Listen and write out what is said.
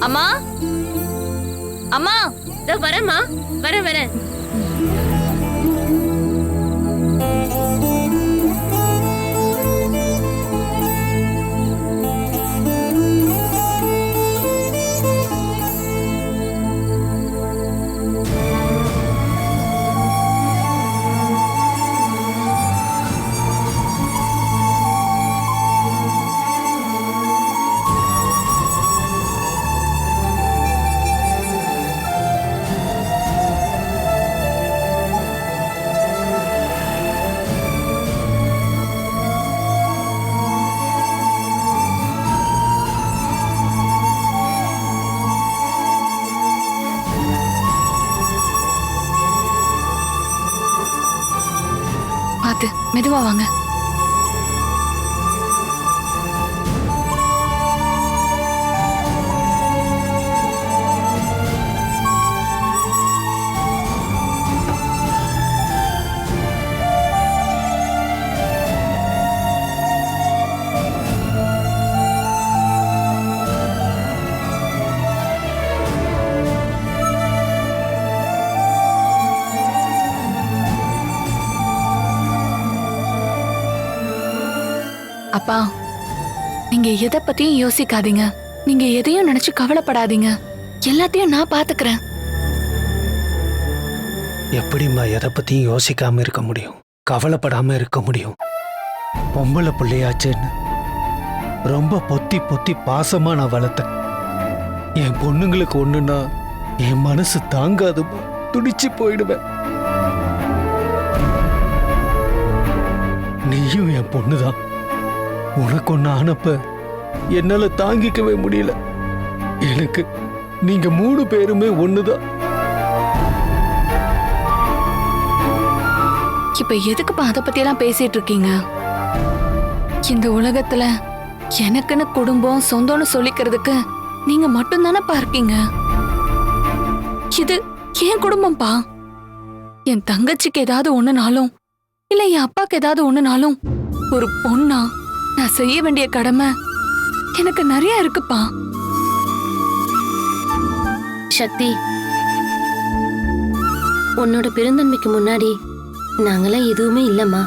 அம்மா? அம்மா இதோ வரேம்மா. வரேன் வரேன். மெதுவா வாங்க. அப்பா நீங்க எதை பத்தியும் யோசிக்காதீங்க. நீங்க எதையும் நினைச்சு கவலைப்படாதீங்க. எல்லாத்தையும் நான் பாத்துக்கிறேன். எப்படிம்மா எதை பத்தியும் யோசிக்காம இருக்க முடியும்? கவலைப்படாம இருக்க முடியும்? பொம்பளை பிள்ளையாச்சுன்னு. ரொம்ப பொத்தி பொத்தி பாசமா நான் வளர்த்தேன். என் பொண்ணுங்களுக்கு ஒண்ணுன்னா என் மனசு தாங்காதுமா துடிச்சு போயிடுவேன். நீயும் என் பொண்ணுதான். உனக்கு ஒண்ணு ஆனப்ப என்னால தாங்கிக்கவே முடியல. எனக்கு நீங்க மூணு பேருமே ஒண்ணுதான் இப்ப எதுக்குப்பா அதை பத்தி எல்லாம் பேசிட்டு இருக்கீங்க? இந்த உலகத்துல எனக்குன்னு குடும்பம் சொந்தம்னு சொல்லிக்கிறதுக்கு நீங்க மட்டும்தானப்பா இருக்கீங்க? இது என் குடும்பம்ப்பா? என் தங்கச்சிக்கு ஏதாவது ஒண்ணுனாலும் இல்ல என் அப்பாக்கு ஏதாவது ஒண்ணுனாலும் ஒரு பொண்ணா நான் செய்ய வேண்டிய கடமை எனக்கு நிறைய இருக்குப்பா. சக்தி உன்னோட பெருந்தன்மைக்கு முன்னாடி நாங்களாம் எதுவுமே இல்லம்மா.